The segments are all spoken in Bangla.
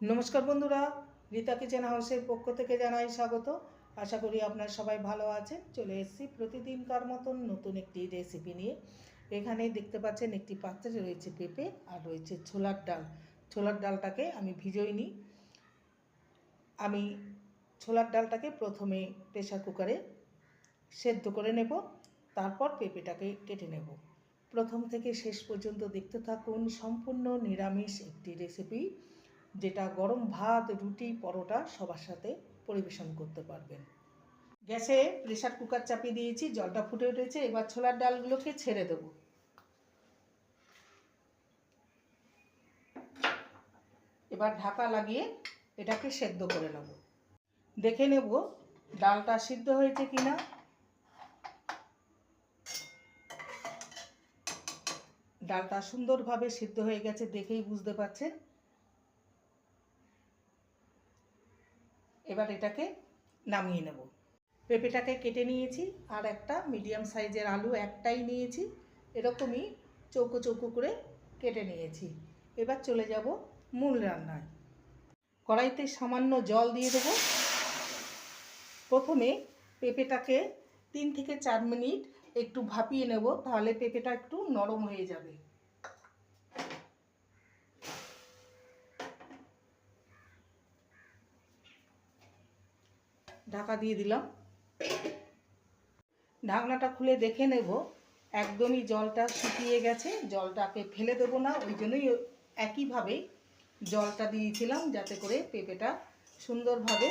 নমস্কার বন্ধুরা, রীতা কিচেন হাউসের পক্ষ থেকে জানাই স্বাগত। আশা করি আপনারা সবাই ভালো আছেন। চলে এসেছি প্রতিদিনকার মতন নতুন একটি রেসিপি নিয়ে। এখানে দেখতে পাচ্ছেন একটি পাত্রে রয়েছে পেঁপে আর রয়েছে ছোলার ডাল। ছোলার ডালটাকে আমি ভিজোই নিই আমি ছোলার ডালটাকে প্রথমে প্রেসার কুকারে সেদ্ধ করে নেব, তারপর পেঁপেটাকে কেটে নেব। প্রথম থেকে শেষ পর্যন্ত দেখতে থাকুন, সম্পূর্ণ নিরামিষ একটি রেসিপি যেটা গরম ভাত, রুটি, পরোটা সবার সাথে পরিবেশন করতে পারবেন। গ্যাসে প্রেসার কুকার চাপিয়ে দিয়েছি, জলটা ফুটে উঠেছে, এবার ছোলার ডালগুলোকে ছেড়ে দেব। এবার ঢাকা লাগিয়ে এটাকে সেদ্ধ করে নেব। দেখে নেব ডালটা সিদ্ধ হয়েছে কিনা। ডালটা সুন্দরভাবে সিদ্ধ হয়ে গেছে, দেখেই বুঝতে পারছেন। এবার এটাকে নামিয়ে নেব। পেঁপেটাকে কেটে নিয়েছি আর একটা মিডিয়াম সাইজের আলু একটাই নিয়েছি। এরকমই চৌকো চৌকো করে কেটে নিয়েছি। এবার চলে যাব মূল রান্নায়। কড়াইতে সামান্য জল দিয়ে দেবো। প্রথমে পেঁপেটাকে তিন থেকে চার মিনিট একটু ভাপিয়ে নেব, তাহলে পেঁপেটা একটু নরম হয়ে যাবে। ঢাকা দিয়ে দিলাম। ঢাকনাটা খুলে দেখে নেব। একদমই জলটা শুকিয়ে গেছে, জলটাকে ফেলে দেবো না। ওই জন্যই একইভাবে জলটা দিয়েছিলাম যাতে করে পেঁপেটা সুন্দরভাবে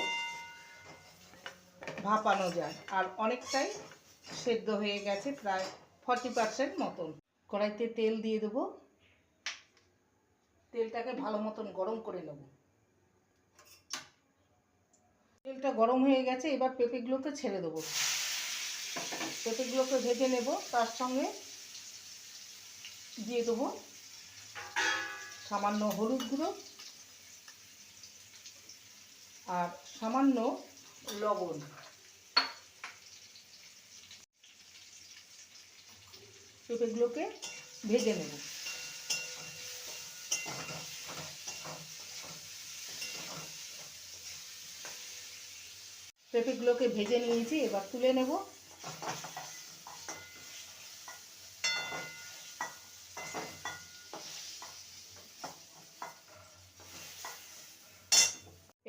ভাপানো যায়। আর অনেকটাই সেদ্ধ হয়ে গেছে, প্রায় ফর্টি পার্সেন্ট মতন। কড়াইতে তেল দিয়ে দেবো। তেলটাকে ভালো মতন গরম করে নেব। তেলটা গরম হয়ে গেছে, এবার পেঁপেগুলোকে ছেড়ে দেবো। পেঁপেগুলোকে ভেজে নেব, তার সঙ্গে দিয়ে দেবো সামান্য হলুদ গুঁড়ো আর সামান্য লবণ। পেঁপেগুলোকে ভেজে নেব। পেঁপেগুলোকে ভেজে নিয়েছি, এবার তুলে নেব।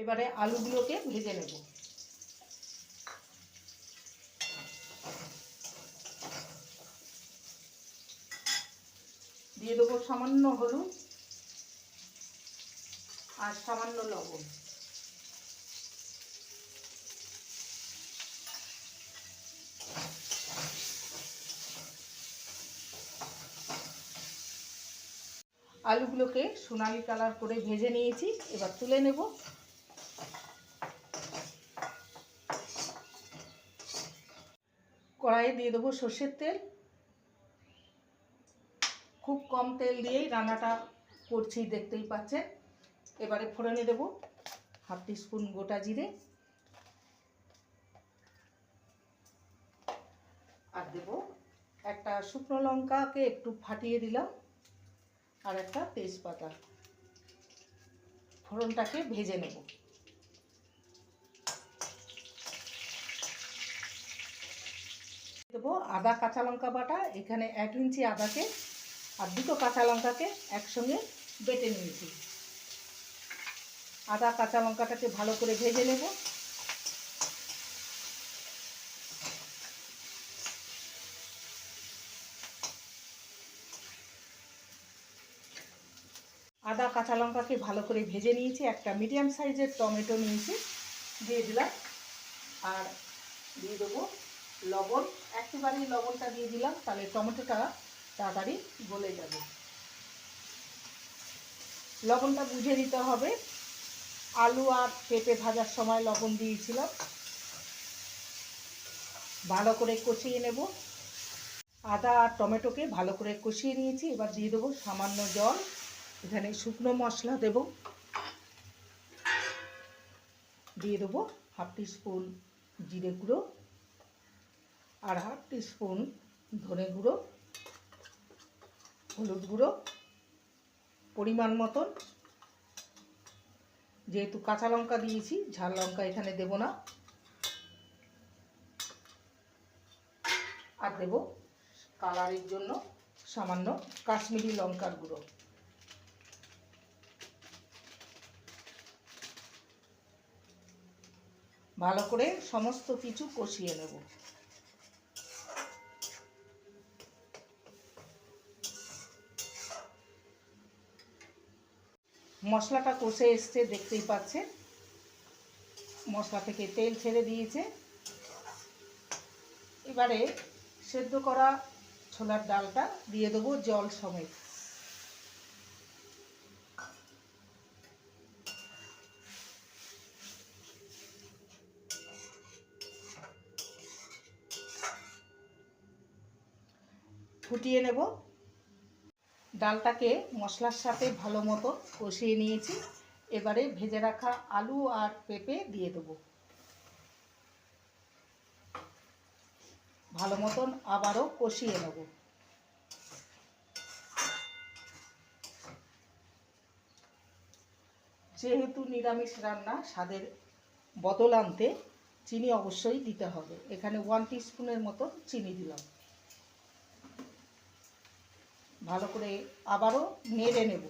এবারে আলুগুলোকে ভেজে নেব। দিয়ে দেবো সামান্য হলুদ আর সামান্য লবণ। আলুগুলোকে সোনালি কালার করে ভেজে নিয়েছি, এবার তুলে নেব। কড়াইয়ে দিয়ে দেবো সর্ষের তেল। খুব কম তেল দিয়েই রান্নাটা করছি, দেখতেই পাচ্ছেন। এবারে ফোড়নে দেব হাফ স্পুন গোটা জিরে। আর দেব একটা শুকনো লঙ্কাকে একটু ফাটিয়ে দিলাম। আর একটা তেজপাতা। ফোড়নটাকে ভেজে নেব। দেবো আদা কাঁচা লঙ্কা বাটা, এখানে এক ইঞ্চি আদাকে আর দুটো কাঁচা লঙ্কাকে একসঙ্গে বেটে নিয়েছি। আদা কাঁচা লঙ্কাটাকে ভালো করে ভেজে নেব। কাঁচা লঙ্কাকে ভালো করে ভেজে নিয়েছি। একটা মিডিয়াম সাইজের টমেটো নিয়েছি। দিয়ে দিলাম। আর দিয়ে দেবো লবণ। একেবারেই লবণটা দিয়ে দিলাম, তাহলে টমেটোটা তাড়াতাড়ি গলে যাবে। লবণটা বুঝে দিতে হবে। আলু আর পেঁপে ভাজার সময় লবণ দিয়েছিলাম। ভালো করে কষিয়ে নেব। আদা আর টমেটোকে ভালো করে কষিয়ে নিয়েছি। এবার দিয়ে দেবো সামান্য জল। এখানে শুকনো মশলা দেব। দিয়ে দেবো হাফ স্পুন জিরে গুঁড়ো আর হাফ স্পুন ধনে গুঁড়ো, হলুদ গুঁড়ো পরিমাণ মতন। যেহেতু কাঁচা লঙ্কা দিয়েছি, ঝাল লঙ্কা এখানে দেব না। আর দেব কালারের জন্য সামান্য কাশ্মীরি লঙ্কার গুঁড়ো। ভালো করে সমস্ত কিছু কষিয়ে নেব। মশলাটা কষে এসছে, দেখতেই পাচ্ছে মশলা থেকে তেল ছেড়ে দিয়েছে। এবারে সেদ্ধ করা ছোলার ডালটা দিয়ে দেবো জল সমেত। ফুটিয়ে নেব। ডালটাকে মশলার সাথে ভালো মতো কষিয়ে নিয়েছি। এবারে ভেজে রাখা আলু আর পেঁপে দিয়ে দেবো। ভালো মতন আবারও কষিয়ে নেব। যেহেতু নিরামিষ রান্না, স্বাদের বদল আনতে চিনি অবশ্যই দিতে হবে। এখানে ওয়ান স্পুনের মতো চিনি দিলাম। ভালো করে আবারও নেড়ে নেব।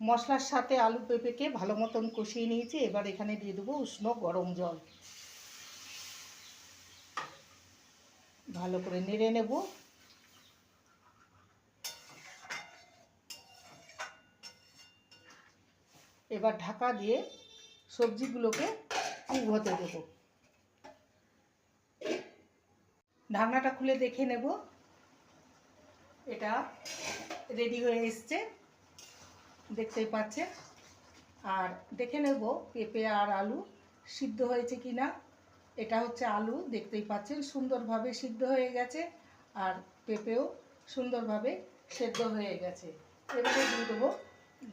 মশলার সাথে আলু পেঁপেকে ভালো মতন কষিয়ে নিয়েছি, এবার এখানে দিয়ে দেবো উষ্ণ গরম জল। ভালো করে নেড়ে নেব। এবার ঢাকা দিয়ে সবজিগুলোকে কুক হতে দেব। ঢাকনাটা খুলে দেখে নেব। এটা রেডি হয়ে এসছে। দেখতেই পাচ্ছে আর দেখে নেব পেঁপে আর আলু সিদ্ধ হয়েছে কি না এটা হচ্ছে আলু, দেখতেই পাচ্ছেন সুন্দরভাবে সিদ্ধ হয়ে গেছে আর পেঁপেও সুন্দরভাবে সেদ্ধ হয়ে গেছে। এবারে দিয়ে দেবো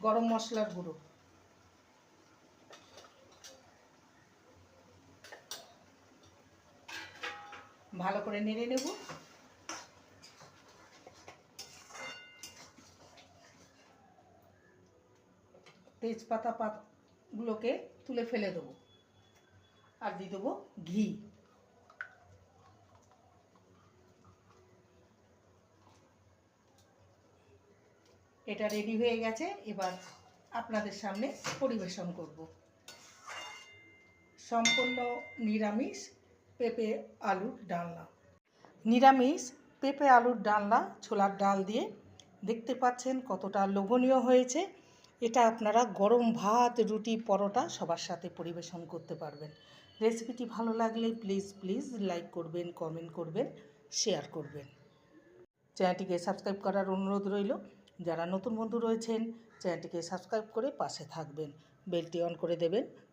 গরম মশলার গুঁড়ো। ভালো করে নেড়ে নেব। তেজপাতা পাতগুলোকে তুলে ফেলে দেবো আর দিয়ে দেবো ঘি। এটা রেডি হয়ে গেছে, এবার আপনাদের সামনে পরিবেশন করব। সম্পূর্ণ নিরামিষ পেঁপে আলুর ডালনা। নিরামিষ পেঁপে আলুর ডালনা ছোলার ডাল দিয়ে দেখতে পাচ্ছেন কতটা লোভনীয় হয়েছে। এটা আপনারা গরম ভাত, রুটি, পরোটা সবার সাথে পরিবেশন করতে পারবেন। রেসিপিটি ভালো লাগলে প্লিজ প্লিজ লাইক করবেন, কমেন্ট করবেন, শেয়ার করবেন। চ্যানেলটিকে সাবস্ক্রাইব করার অনুরোধ রইল। যারা নতুন বন্ধু রয়েছেন, চ্যানেলটিকে সাবস্ক্রাইব করে পাশে থাকবেন। বেলটি অন করে দেবেন।